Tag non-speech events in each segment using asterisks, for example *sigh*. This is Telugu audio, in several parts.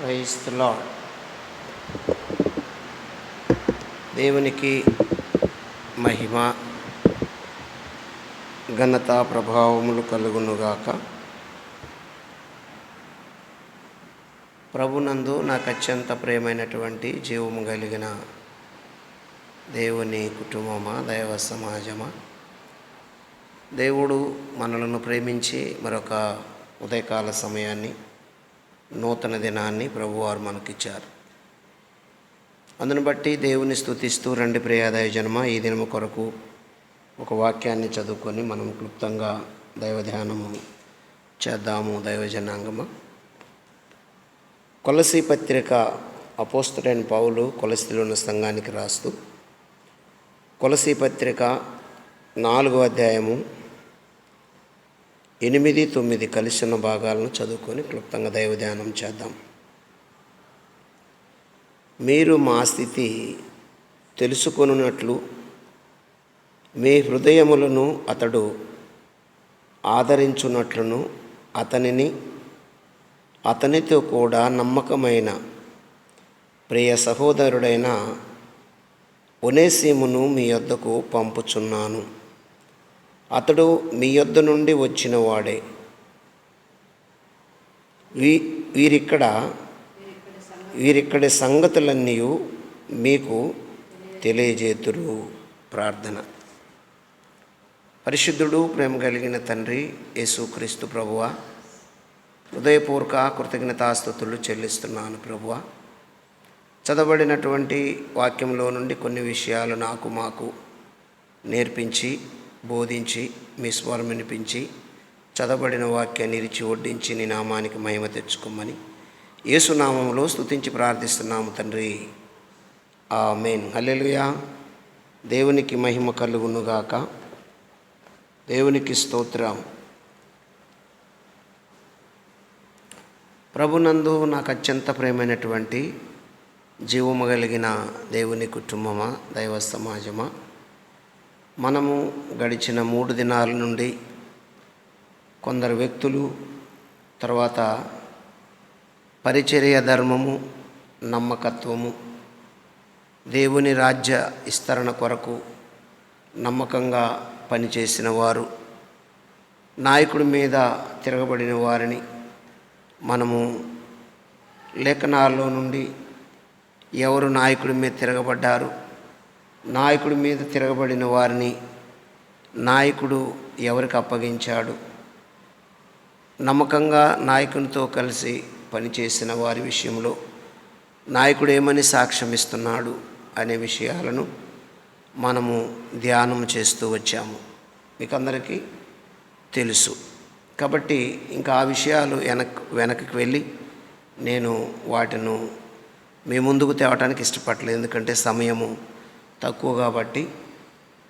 ప్రైజ్ లాడ్ దేవునికి మహిమ ఘనత ప్రభావములు కలుగునుగాక. ప్రభునందు నాకు అత్యంత ప్రియమైనటువంటి జీవము కలిగిన దేవుని కుటుంబమా దైవ సమాజమా? దేవుడు మనలను ప్రేమించి మరొక ఉదయకాల సమయాన్ని నూతన దినాన్ని ప్రభువారు మనకిచ్చారు. అందును బట్టి దేవుని స్థుతిస్తూ రెండు ప్రియాదాయ జన్మ ఈ దినము కొరకు ఒక వాక్యాన్ని చదువుకొని మనం క్లుప్తంగా దైవ ధ్యానము చేద్దాము దైవ జనాంగమ. కొలసి పత్రిక అపోస్తుడైన పౌలు కొలసిలో ఉన్న సంఘానికి రాస్తూ కొలసి పత్రిక నాలుగో అధ్యాయము ఎనిమిది తొమ్మిది కలిసిన భాగాలను చదువుకొని క్లుప్తంగా దైవ ధ్యానం చేద్దాం. మీరు మా స్థితి తెలుసుకొనున్నట్లు మీ హృదయములను అతడు ఆదరించున్నట్లును అతనిని అతనితో కూడా నమ్మకమైన ప్రియ సహోదరుడైన ఒనేసీమును మీ వద్దకు పంపుచున్నాను. అతడు మీ యొద్ద నుండి వచ్చినవాడే. వీ వీరిక్కడ వీరిక్కడి సంగతులన్నీ మీకు తెలియజేతురు. ప్రార్థన. పరిశుద్ధుడు ప్రేమ కలిగిన తండ్రి యేసుక్రీస్తు ప్రభువ హృదయపూర్వక కృతజ్ఞతాస్థుతులు చెల్లిస్తున్నాను ప్రభువ. చదవబడినటువంటి వాక్యంలో నుండి కొన్ని విషయాలు నాకు మాకు నేర్పించి బోధించి మీ స్వరం వినిపించి చదవబడిన వాక్యాన్ని ఇరిచి వడ్డించి నీ నామానికి మహిమ తెచ్చుకోమని యేసునామంలో స్తుతించి ప్రార్థిస్తున్నాము తండ్రి. ఆ మెయిన్ హల్లెలుయా. దేవునికి మహిమ కలుగునుగాక. దేవునికి స్తోత్రం. ప్రభునందు నాకు అత్యంత ప్రేమైనటువంటి జీవము కలిగిన దేవుని కుటుంబమా దైవ సమాజమా మనము గడిచిన మూడు దినాల నుండి కొందరు వ్యక్తులు తర్వాత పరిచర్య ధర్మము నమ్మకత్వము దేవుని రాజ్య విస్తరణ కొరకు నమ్మకంగా పనిచేసిన వారు నాయకుడి మీద తిరగబడిన వారిని మనము లేఖనాల్లో నుండి ఎవరు నాయకుడి మీద తిరగబడ్డారు నాయకుడి మీద తిరగబడిన వారిని నాయకుడు ఎవరికి అప్పగించాడు? నమ్మకంగా నాయకునితో కలిసి పనిచేసిన వారి విషయంలో నాయకుడు ఏమని సాక్ష్యం ఇస్తున్నాడు అనే విషయాలను మనము ధ్యానం చేస్తూ వచ్చాము. మీకు అందరికీ తెలుసు. కాబట్టి ఇంకా ఆ విషయాలు వెనక్ వెనక్కి వెళ్ళి నేను వాటిను మీ ముందుకు తేవటానికి ఇష్టపడలేదు. ఎందుకంటే సమయము తక్కువ కాబట్టి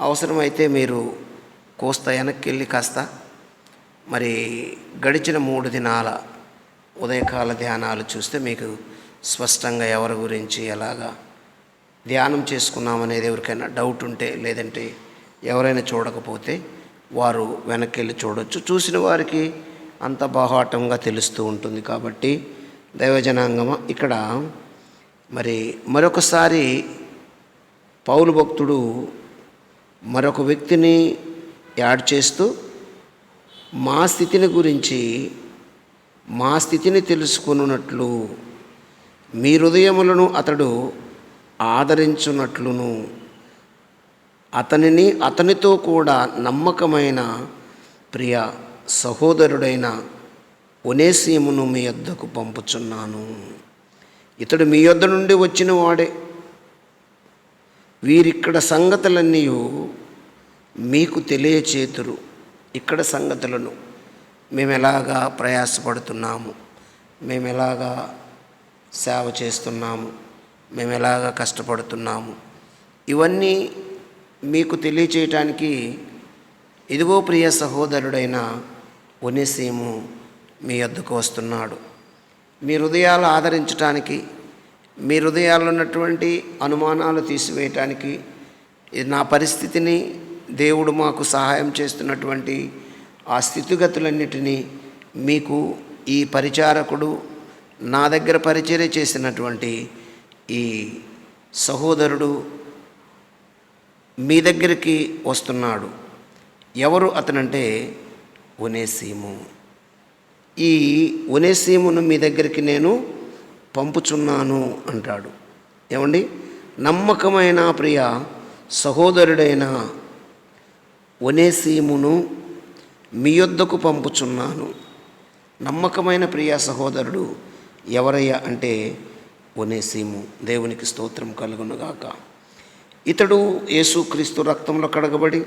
అవసరమైతే మీరు కోస్త వెనక్కి వెళ్ళి కాస్త. మరి గడిచిన మూడు దినాల ఉదయకాల ధ్యానాలు చూస్తే మీకు స్పష్టంగా ఎవరి గురించి ఎలాగా ధ్యానం చేసుకున్నామనేది ఎవరికైనా డౌట్ ఉంటే లేదంటే ఎవరైనా చూడకపోతే వారు వెనక్కి వెళ్ళి చూడొచ్చు. చూసిన వారికి అంత బాహాటంగా తెలుస్తూ ఉంటుంది కాబట్టి దైవజనాంగమ. ఇక్కడ మరి మరొకసారి పౌలు భక్తుడు మరొక వ్యక్తిని యాడ్ చేస్తూ మా స్థితిని గురించి మా స్థితిని తెలుసుకున్నట్లు మీ హృదయములను అతడు ఆదరించున్నట్లును అతనిని అతనితో కూడా నమ్మకమైన ప్రియ సహోదరుడైన ఒనేసీమును మీ యొద్దకు పంపుచున్నాను. ఇతడు మీ యొద్ద నుండి వచ్చిన వాడే వీరిక్కడ సంగతులన్నీ మీకు తెలియచేతురు. ఇక్కడ సంగతులను మేము ఎలాగా ప్రయాసపడుతున్నాము. మేము ఎలాగా సేవ చేస్తున్నాము. మేము ఎలాగా కష్టపడుతున్నాము. ఇవన్నీ మీకు తెలియచేయటానికి ఇదిగో ప్రియ సహోదరుడైన ఒనేసీము మీ వద్దకు వస్తున్నాడు. మీ హృదయాలు ఆదరించటానికి మీ హృదయాల్లో ఉన్నటువంటి అనుమానాలు తీసివేయటానికి నా పరిస్థితిని దేవుడు మాకు సహాయం చేస్తున్నటువంటి ఆ స్థితిగతులన్నిటినీ మీకు ఈ పరిచారకుడు నా దగ్గర పరిచర్య చేసినటువంటి ఈ సహోదరుడు మీ దగ్గరికి వస్తున్నాడు. ఎవరు అతనంటే ఒనేసీము. ఈ ఒనేసీమును మీ దగ్గరికి నేను పంపుచున్నాను అంటాడు. ఏమండి? నమ్మకమైన ప్రియ సహోదరుడైన ఒనేసీమును మీ యొద్దకు పంపుచున్నాను. నమ్మకమైన ప్రియ సహోదరుడు ఎవరయ్యా అంటే ఒనేసీము. దేవునికి స్తోత్రం కలుగునుగాక. ఇతడు యేసుక్రీస్తు రక్తంలో కడగబడి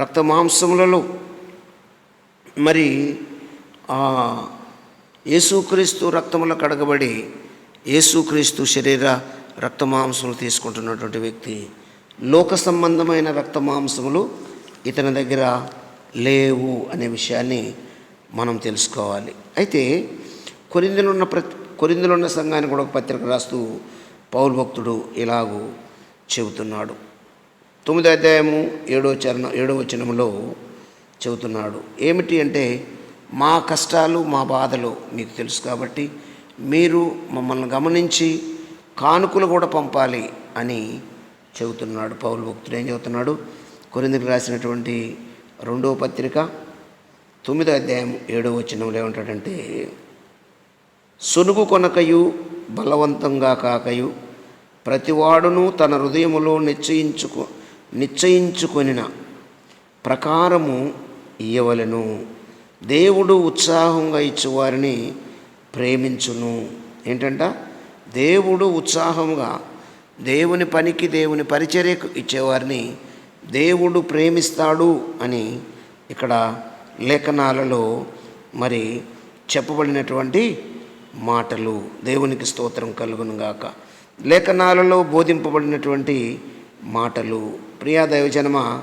రక్త మాంసములలో మరి ఆ యేసుక్రీస్తు రక్తములో కడగబడి యేసుక్రీస్తు శరీర రక్తమాంసములు తీసుకుంటున్నటువంటి వ్యక్తి. లోక సంబంధమైన రక్తమాంసములు ఇతని దగ్గర లేవు అనే విషయాన్ని మనం తెలుసుకోవాలి. అయితే కొరిందులున్న ఉన్న కొరిందులున్న ఉన్న సంఘానికి కూడా ఒక పత్రిక రాస్తూ పౌరు భక్తుడు ఇలాగూ చెబుతున్నాడు. తొమ్మిదో అధ్యాయము ఏడో చరణం ఏడో వచనంలో చెబుతున్నాడు. ఏమిటి అంటే మా కష్టాలు మా బాధలు మీకు తెలుసు కాబట్టి మీరు మమ్మల్ని గమనించి కానుకలు కూడా పంపాలి అని చెబుతున్నాడు పౌరు భక్తుడు. ఏం చెబుతున్నాడు? కొరిందుకు రాసినటువంటి రెండవ పత్రిక తొమ్మిదో అధ్యాయం ఏడో వచ్చినంలో ఏమంటాడంటే సునుగు కొనకయు బలవంతంగా కాకయు ప్రతివాడును తన హృదయములో నిశ్చయించుకు నిశ్చయించుకొనిన ప్రకారము ఇయ్యవలెను. దేవుడు ఉత్సాహంగా ఇచ్చేవారిని ప్రేమించును. ఏంటంట? దేవుడు ఉత్సాహంగా దేవుని పనికి దేవుని పరిచర్యకు ఇచ్చేవారిని దేవుడు ప్రేమిస్తాడు అని ఇక్కడ లేఖనాలలో మరి చెప్పబడినటువంటి మాటలు. దేవునికి స్తోత్రం కలుగునుగాక లేఖనాలలో బోధింపబడినటువంటి మాటలు. ప్రియా దైవజనమ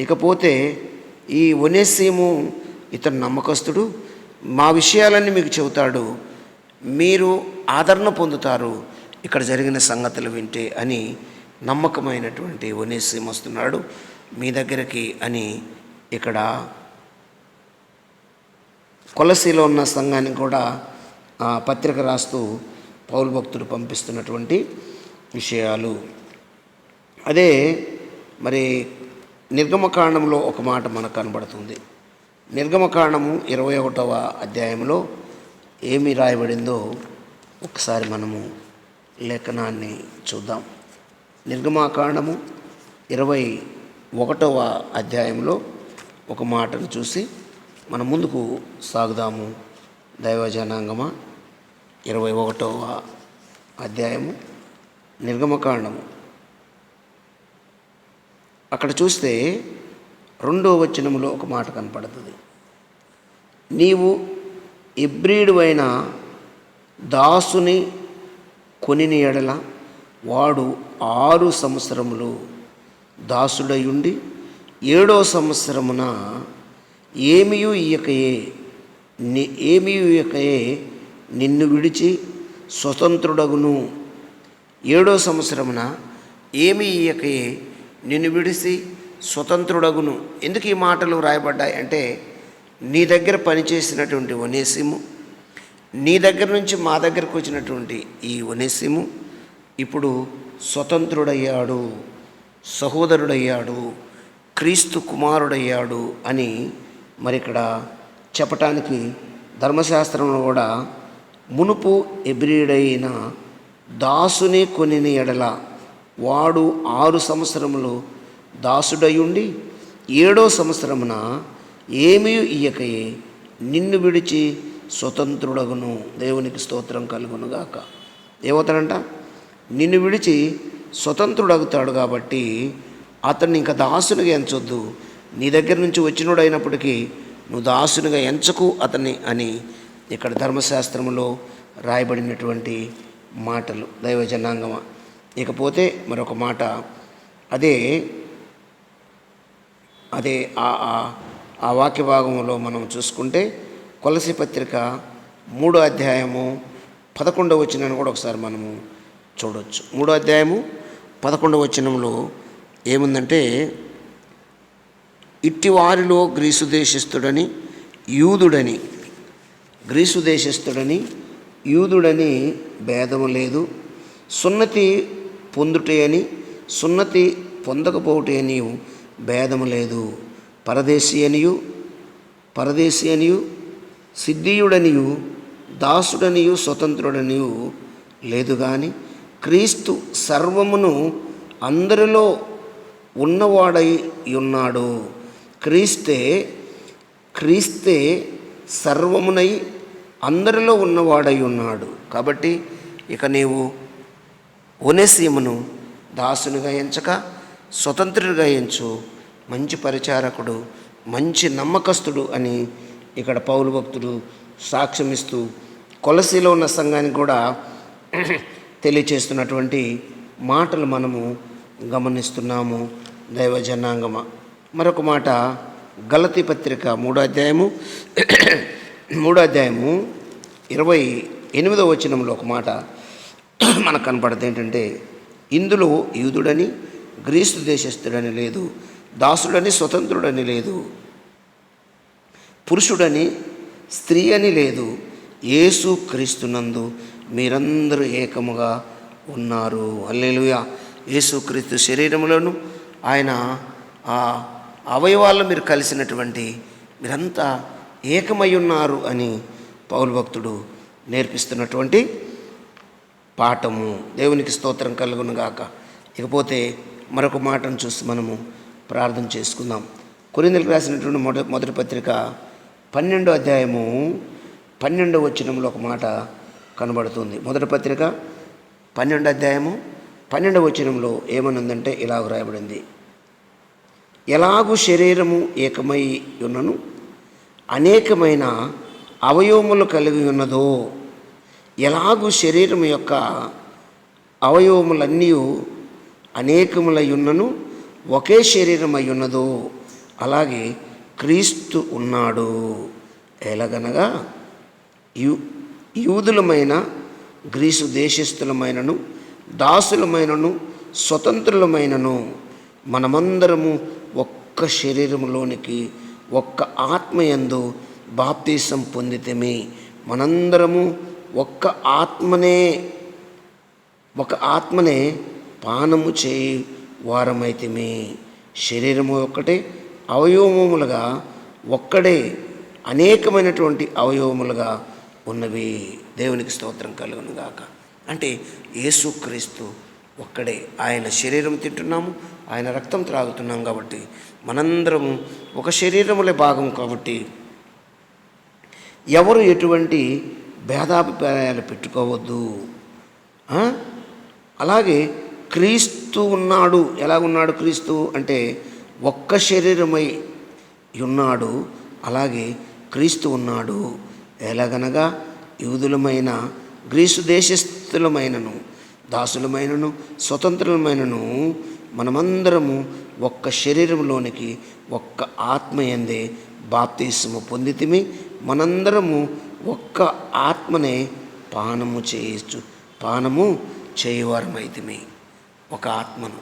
ఇకపోతే ఈ ఒనేసీము ఇతను నమ్మకస్తుడు మా విషయాలన్నీ మీకు చెబుతాడు. మీరు ఆదరణ పొందుతారు. ఇక్కడ జరిగిన సంగతులు వింటే అని నమ్మకమైనటువంటి ఒనేసీము వస్తున్నాడు. మీ దగ్గరికి అని ఇక్కడ కొలసీలో ఉన్న సంఘానికి కూడా పత్రిక రాస్తూ పౌరు భక్తుడు పంపిస్తున్నటువంటి విషయాలు. అదే మరి నిర్గమకాండంలో ఒక మాట మనకు కనబడుతుంది. నిర్గమకాండము ఇరవై ఒకటవ అధ్యాయంలో ఏమి రాయబడిందో ఒకసారి మనము లేఖనాన్ని చూద్దాం. నిర్గమాకాండము ఇరవై ఒకటవ అధ్యాయంలో ఒక మాటను చూసి మన ముందుకు సాగుదాము. దైవజనాంగమ ఇరవై ఒకటవ అధ్యాయము నిర్గమకాండము. అక్కడ చూస్తే రెండో వచనములో ఒక మాట కనపడుతుంది. నీవు ఇబ్రీడు అయిన దాసుని కొనిని ఎడల వాడు ఆరు సంవత్సరములు దాసుడయుండి ఏడో సంవత్సరమున ఏమియు ఇయకయే ని ఏమియు ఇయకయే నిన్ను విడిచి స్వతంత్రుడగును. ఏడో సంవత్సరమున ఏమి ఇయకయే నిన్ను విడిసి స్వతంత్రుడగును. ఎందుకు ఈ మాటలు రాయబడ్డాయి అంటే నీ దగ్గర పనిచేసినటువంటి వనేసిము నీ దగ్గర నుంచి మా దగ్గరకు వచ్చినటువంటి ఈ వనేసిము ఇప్పుడు స్వతంత్రుడయ్యాడు సహోదరుడయ్యాడు క్రీస్తు కుమారుడయ్యాడు అని మరి ఇక్కడ చెప్పటానికి ధర్మశాస్త్రంలో కూడా మునుపు ఎబ్రిడైన దాసుని కొనిన ఎడల వాడు ఆరు సంవత్సరములు దాసుడయుండి ఏడో సంవత్సరమున ఏమీ ఇయ్యకయే నిన్ను విడిచి స్వతంత్రుడగును. దేవునికి స్తోత్రం కలుగునుగాక. ఏమవుతాడంట నిన్ను విడిచి స్వతంత్రుడగుతాడు కాబట్టి అతన్ని ఇంకా దాసునిగా ఎంచొద్దు. నీ దగ్గర నుంచి వచ్చినోడైనప్పటికీ నువ్వు దాసునిగా ఎంచకు అతన్ని అని ఇక్కడ ధర్మశాస్త్రంలో రాయబడినటువంటి మాటలు. దైవ జనాంగమ ఇకపోతే మరొక మాట. అదే అదే ఆ ఆ- ఆ వాక్య భాగంలో మనం చూసుకుంటే కొలసి పత్రిక మూడో అధ్యాయము పదకొండవ వచనాన్ని కూడా ఒకసారి మనము చూడవచ్చు మూడో అధ్యాయము పదకొండవ వచనంలో ఏముందంటే ఇట్టి వారిలో గ్రీసు దేశస్థుడని యూదుడని గ్రీసు దేశస్థుడని యూదుడని భేదము లేదు. సున్నతి పొందుటే అని సున్నతి పొందకపోవటే అని భేదము లేదు. పరదేశీ అనియు పరదేశీ అనియు సిద్ధీయుడనియు దాసుడనియు స్వతంత్రుడనియు లేదు కానీ క్రీస్తు సర్వమును అందరిలో ఉన్నవాడై ఉన్నాడు. క్రీస్తే క్రీస్తే సర్వమునై అందరిలో ఉన్నవాడై ఉన్నాడు. కాబట్టి ఇక నీవు ఒనేసీమును దాసునిగా ఎంచక స్వతంత్రుడిగా ఎంచు మంచి పరిచారకుడు మంచి నమ్మకస్తుడు అని ఇక్కడ పౌలు భక్తుడు సాక్ష్యమిస్తూ కొలసీలో ఉన్న సంఘానికి కూడా *clears throat* తెలియచేస్తున్నటువంటి మాటలు మనము గమనిస్తున్నాము. దైవ జనాంగమ మరొక మాట గలతి పత్రిక మూడో అధ్యాయము. *clears throat* మూడో అధ్యాయము ఇరవై ఎనిమిదో వచనంలో ఒక మాట *clears throat* మనకు కనపడుతుంది ఏంటంటే ఇందులో యూదుడని గ్రీస్తు దేశస్థుడని లేదు దాసుడని స్వతంత్రుడని లేదు పురుషుడని స్త్రీ అని లేదు. యేసు క్రీస్తునందు మీరందరూ ఏకముగా ఉన్నారు. అల్లెలుయా ఏసుక్రీస్తు శరీరంలోను ఆయన ఆ అవయవాల్లో మీరు కలిసినటువంటి మీరంతా ఏకమై ఉన్నారు అని పౌరు భక్తుడు నేర్పిస్తున్నటువంటి పాఠము. దేవునికి స్తోత్రం కలుగును గాక ఇకపోతే మరొక మాటను చూసి మనము ప్రార్థన చేసుకుందాం. కొరిందలకు రాసినటువంటి మొదటి మొదటి పత్రిక పన్నెండో అధ్యాయము పన్నెండో వచనంలో ఒక మాట కనబడుతుంది. మొదటి పత్రిక పన్నెండో అధ్యాయము పన్నెండవ వచనంలో ఏమనుందంటే ఇలాగ రాయబడింది. ఎలాగూ శరీరము ఏకమై ఉన్నను? అనేకమైన అవయవములు కలిగి ఉన్నదో? ఎలాగూ శరీరం యొక్క అవయవములన్నీ అనేకములయ్యున్నను ఒకే శరీరం అయి అలాగే క్రీస్తు ఉన్నాడు. ఎలాగనగా యూ యూదులమైన గ్రీసు దేశస్థులమైనను దాసులమైనను స్వతంత్రులమైనను మనమందరము ఒక్క శరీరంలోనికి ఒక్క ఆత్మయందు బాప్తీసం పొందితేమే మనందరము ఒక్క ఆత్మనే ఒక ఆత్మనే పానము చేయి వారమైతిమి శరీరము ఒక్కటే. అవయవములుగా ఒక్కడే అనేకమైనటువంటి అవయవములుగా ఉన్నవి. దేవునికి స్తోత్రం కలుగునుగాక అంటే యేసుక్రీస్తు ఒక్కడే. ఆయన శరీరం తింటున్నాము ఆయన రక్తం త్రాగుతున్నాం కాబట్టి మనందరము ఒక శరీరములే భాగం కాబట్టి ఎవరు ఎటువంటి భేదాభిప్రాయాలు పెట్టుకోవద్దు. అలాగే క్రీస్తు ఉన్నాడు. ఎలా ఉన్నాడు క్రీస్తు? అంటే ఒక్క శరీరమై ఉన్నాడు. అలాగే క్రీస్తు ఉన్నాడు. ఎలాగనగా యూదులమైన గ్రీసు దేశస్థులమైనను దాసులమైనను స్వతంత్రులమైనను మనమందరము ఒక్క శరీరంలోనికి ఒక్క ఆత్మయందే బాప్తీసము పొందితిమి. మనందరము ఒక్క ఆత్మనే పానము చేయొచ్చు పానము చేయవారమైతిమి. ఒక ఆత్మను.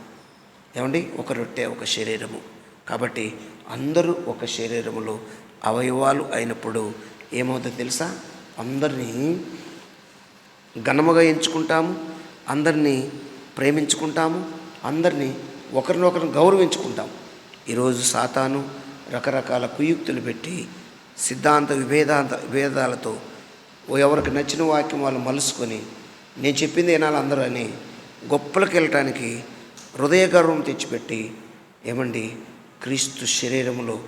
ఏమండి? ఒక రొట్టె ఒక శరీరము. కాబట్టి అందరూ ఒక శరీరములో అవయవాలు అయినప్పుడు ఏమవుతుందో తెలుసా? అందరినీ ఘనముగా ఎంచుకుంటాము అందరినీ ప్రేమించుకుంటాము అందరినీ ఒకరినొకరిని గౌరవించుకుంటాం ఈరోజు సాతాను రకరకాల కుయుక్తులు పెట్టి సిద్ధాంత విభేదాంత విభేదాలతో ఎవరికి నచ్చిన వాక్యం వాళ్ళు మలుసుకొని నేను చెప్పింది వినాలి అందరూ అని గొప్పలకు వెళ్ళటానికి హృదయ గర్వం తెచ్చిపెట్టి ఏమండి క్రీస్తు శరీరములో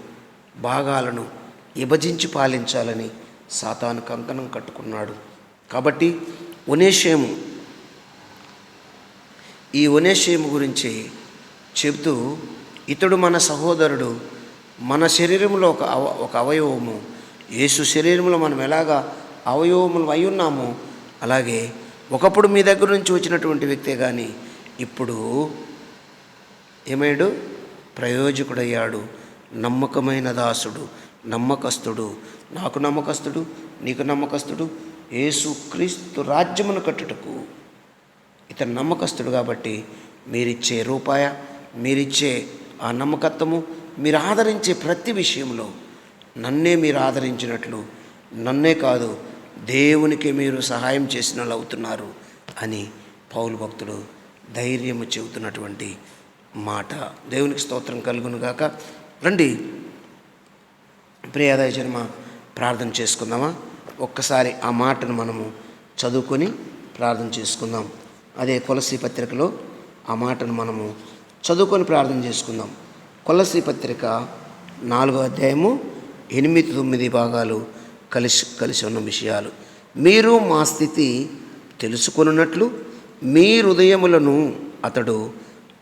భాగాలను విభజించి పాలించాలని సాతాను కంకణం కట్టుకున్నాడు. కాబట్టి ఒనేషేము ఈ ఒనేషేము గురించి చెబుతూ ఇతడు మన సహోదరుడు మన శరీరంలో ఒక అవ ఒక అవయవము యేసు శరీరంలో మనం ఎలాగా అవయవములు అయి ఉన్నామో అలాగే ఒకప్పుడు మీ దగ్గర నుంచి వచ్చినటువంటి వ్యక్తే కానీ ఇప్పుడు ఏమయ్యాడు? ప్రయోజకుడయ్యాడు. నమ్మకమైన దాసుడు నమ్మకస్తుడు. నాకు నమ్మకస్తుడు నీకు నమ్మకస్తుడు. ఏసుక్రీస్తు రాజ్యమును కట్టుటకు ఇతను నమ్మకస్తుడు కాబట్టి మీరిచ్చే రూపాయ మీరిచ్చే ఆ నమ్మకత్వము మీరు ఆదరించే ప్రతి విషయంలో నన్నే మీరు ఆదరించినట్లు నన్నే కాదు దేవునికి మీరు సహాయం చేసిన వాళ్ళు అవుతున్నారు అని పౌలు భక్తుడు ధైర్యము చెబుతున్నటువంటి మాట. దేవునికి స్తోత్రం కలుగును గాక. రండి. ప్రియాదాయ జన్మ ప్రార్థన చేసుకుందామా? ఒక్కసారి ఆ మాటను మనము చదువుకొని ప్రార్థన చేసుకుందాం. అదే కొలసి పత్రికలో ఆ మాటను మనము చదువుకొని ప్రార్థన చేసుకుందాం. కొలసి పత్రిక నాలుగో అధ్యాయము ఎనిమిది తొమ్మిది భాగాలు కలిసి కలిసి ఉన్న విషయాలు. మీరు మా స్థితి తెలుసుకున్నట్లు మీ హృదయములను అతడు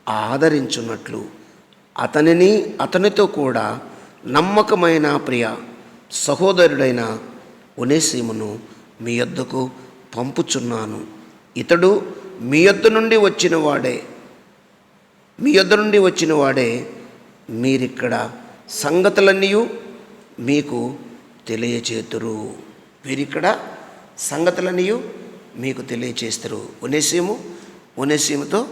ఆదరించున్నట్లు. అతనిని అతనితో కూడా నమ్మకమైన ప్రియ సహోదరుడైన ఉనేసీమును మీ యొద్దకు పంపుచున్నాను. ఇతడు మీ యొద్ద నుండి వచ్చిన వాడే. మీ యొద్ద నుండి వచ్చిన వాడే. మీరిక్కడ సంగతులన్నీ మీకు తెలియచేతురు. వీరిక్కడ సంగతులనియు మీకు తెలియచేస్తారు. ఒనేసీము ఒనేసీముతో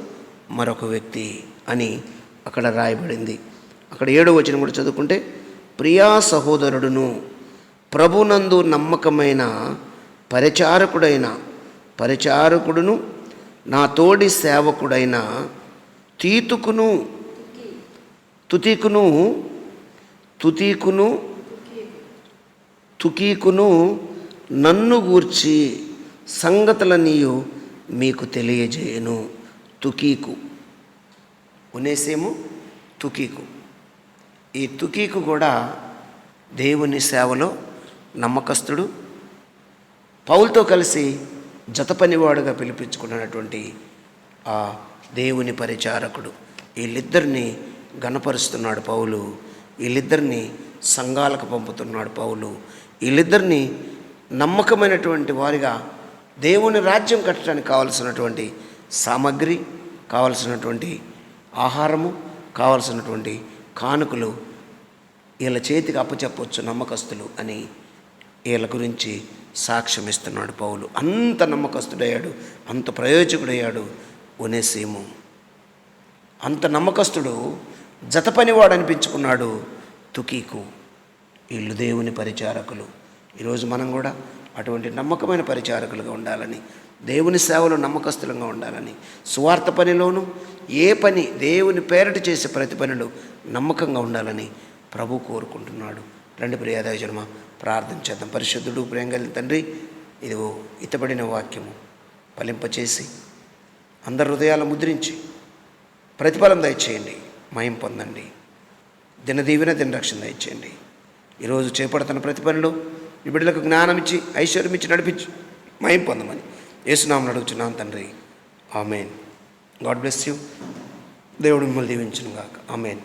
మరొక వ్యక్తి అని అక్కడ రాయబడింది. అక్కడ ఏడో వచనం కూడా చదువుకుంటే ప్రియా సహోదరుడును ప్రభునందు నమ్మకమైన పరిచారకుడైన పరిచారకుడును నా తోడి సేవకుడైన తీతుకును తుతికును తుతీకును తుకీకును నన్ను గూర్చి సంగతులన్నీయు మీకు తెలియజేయను. తుకీకు. ఉనేసేము తుకీకు. ఈ తుకీకు కూడా దేవుని సేవలో నమ్మకస్తుడు పౌలతో కలిసి జత పనివాడుగా పిలిపించుకున్నటువంటి ఆ దేవుని పరిచారకుడు. వీళ్ళిద్దరిని గణపరుస్తున్నాడు పౌలు. వీళ్ళిద్దరిని సంఘాలకు పంపుతున్నాడు పౌలు. వీళ్ళిద్దరిని నమ్మకమైనటువంటి వారిగా దేవుని రాజ్యం కట్టడానికి కావలసినటువంటి సామగ్రి కావలసినటువంటి ఆహారము కావలసినటువంటి కానుకలు వీళ్ళ చేతికి అప్పచెప్పొచ్చు నమ్మకస్తులు అని వీళ్ళ గురించి సాక్ష్యం ఇస్తున్నాడు పౌలు. అంత నమ్మకస్తుడయ్యాడు అంత ప్రయోజకుడయ్యాడు ఒనేసీము. అంత నమ్మకస్తుడు జత పనివాడు అనిపించుకున్నాడు తుకీకు. వీళ్ళు దేవుని పరిచారకులు. ఈరోజు మనం కూడా అటువంటి నమ్మకమైన పరిచారకులుగా ఉండాలని దేవుని సేవలో నమ్మకస్తులంగా ఉండాలని స్వార్థ పనిలోనూ ఏ పని దేవుని పేరట చేసే ప్రతి పనిలో నమ్మకంగా ఉండాలని ప్రభు కోరుకుంటున్నాడు. రెండు ప్రియాదాయ జన్మ ప్రార్థన చేద్దాం. పరిశుద్ధుడు ప్రేంగలి తండ్రి ఇదిగో ఇతబడిన వాక్యము. ఫలింపచేసి అందరి హృదయాల ముద్రించి ప్రతిఫలం దయచేయండి. మయం పొందండి. దినదీవిన దిన రక్షణ దయచేయండి. ఈరోజు చేపడుతున్న ప్రతి పనిలో ఈ బిడ్డలకు జ్ఞానం ఇచ్చి ఐశ్వర్యం ఇచ్చి నడిపించి. మయం పొందమని యేసునామని అడుగుచున్నాను తండ్రి. ఆమెన్. God bless you. దేవుడు మిమ్మల్ని దీవించను గాక ఆమెన్.